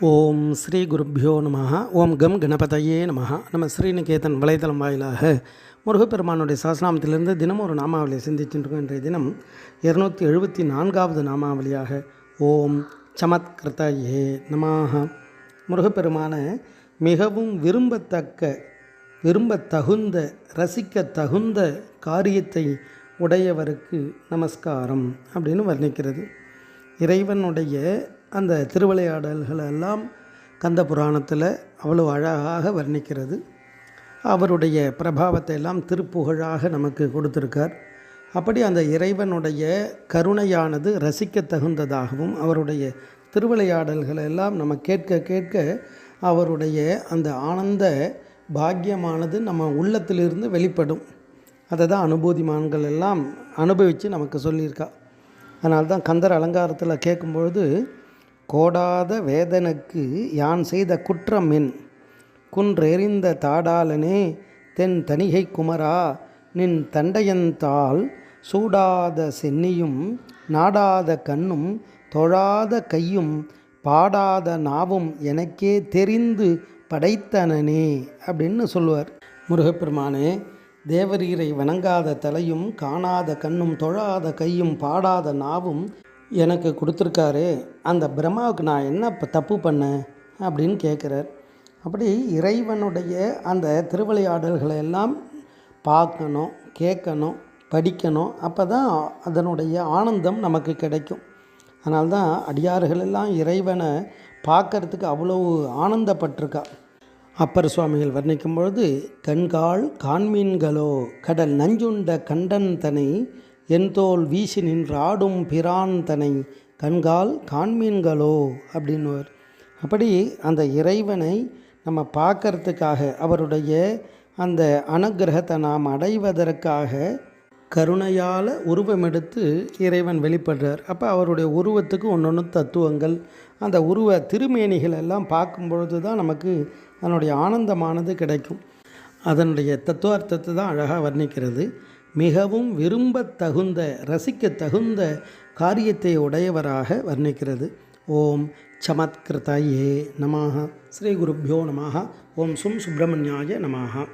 ஓம் ஸ்ரீ குருப்பியோ நம ஓம் கம் கணபதையே நம நம்ம ஸ்ரீநிகேதன் வலைதளம் வாயிலாக முருகப்பெருமானுடைய சாஸ்திராமத்திலிருந்து தினமும் ஒரு நாமாவளியை சிந்திச்சுருக்கோம் இன்றைய தினம் இருநூத்தி எழுபத்தி நான்காவது நாமாவளியாக ஓம் சமத்கிருதயே நமாக முருகப்பெருமான மிகவும் விரும்பத்தக்க விரும்பத் தகுந்த ரசிக்க தகுந்த காரியத்தை உடையவருக்கு நமஸ்காரம் அப்படின்னு வர்ணிக்கிறது. இறைவனுடைய அந்த திருவிளையாடல்கள் எல்லாம் கந்த புராணத்தில் அவ்வளோ அழகாக வர்ணிக்கிறது. அவருடைய பிரபாவத்தை எல்லாம் திருப்புகழாக நமக்கு கொடுத்துருக்கார். அப்படி அந்த இறைவனுடைய கருணையானது ரசிக்க தகுந்ததாகவும் அவருடைய திருவிளையாடல்களை எல்லாம் நம்ம கேட்க கேட்க அவருடைய அந்த ஆனந்த பாக்கியமானது நம்ம உள்ளத்திலிருந்து வெளிப்படும். அதை தான் அனுபூதிமான்கள் எல்லாம் அனுபவித்து நமக்கு சொல்லியிருக்கா. அதனால்தான் கந்தர் அலங்காரத்தில் கேட்கும்பொழுது கோடாத வேதனுக்கு யான் செய்த குற்றம் என்? குன்றெறிந்த தாடாளனே தென் தணிகை குமரா நின் தண்டையந்தால் சூடாத சென்னியும் நாடாத கண்ணும் தொழாத கையும் பாடாத நாவும் எனக்கே தெரிந்து படைத்தனனே அப்படின்னு சொல்லுவார். முருகப்பெருமானே தேவரீரை வணங்காத தலையும் காணாத கண்ணும் தொழாத கையும் பாடாத நாவும் எனக்கு கொடுத்துருக்காரு. அந்த பிரம்மாவுக்கு நான் என்ன இப்போ தப்பு பண்ணேன் அப்படின்னு கேட்குறார் அப்படி இறைவனுடைய அந்த திருவிளையாடல்களை எல்லாம் பார்க்கணும் கேட்கணும் படிக்கணும். அப்போ தான் அதனுடைய ஆனந்தம் நமக்கு கிடைக்கும். அதனால்தான் அடியார்கள் எல்லாம் இறைவனை பார்க்கறதுக்கு அவ்வளவு ஆனந்தப்பட்டிருக்கா. அப்பர் சுவாமிகள் வர்ணிக்கும் பொழுது கண்கால் காண்மீன்களோ கடல் நஞ்சுண்ட கண்டன் தனை என்தோல் வீசி நின்றாடும் பிரான் தனை கண்கால் காண்மீன்களோ அப்படின்னுவார். அப்படி அந்த இறைவனை நம்ம பார்க்கறதுக்காக அவருடைய அந்த அனுகிரகத்தை நாம் அடைவதற்காக கருணையால் உருவமெடுத்து இறைவன் வெளிப்படுறார். அப்போ அவருடைய உருவத்துக்கு ஒன்று ஒன்று தத்துவங்கள் அந்த உருவ திருமேனிகள் எல்லாம் பார்க்கும் பொழுது தான் நமக்கு அதனுடைய ஆனந்தமானது கிடைக்கும். அதனுடைய தத்துவார்த்தத்தை தான் அழகாக வர்ணிக்கிறது. மிகவும் விரும்பத் தகுந்த ரசிக்க தகுந்த காரியத்தை உடையவராக வர்ணிக்கிறது. ஓம் சமத்கிருதயே நமாக ஸ்ரீ குருப்யோ நமாக ஓம் சும் சுப்பிரமணியாய நமாக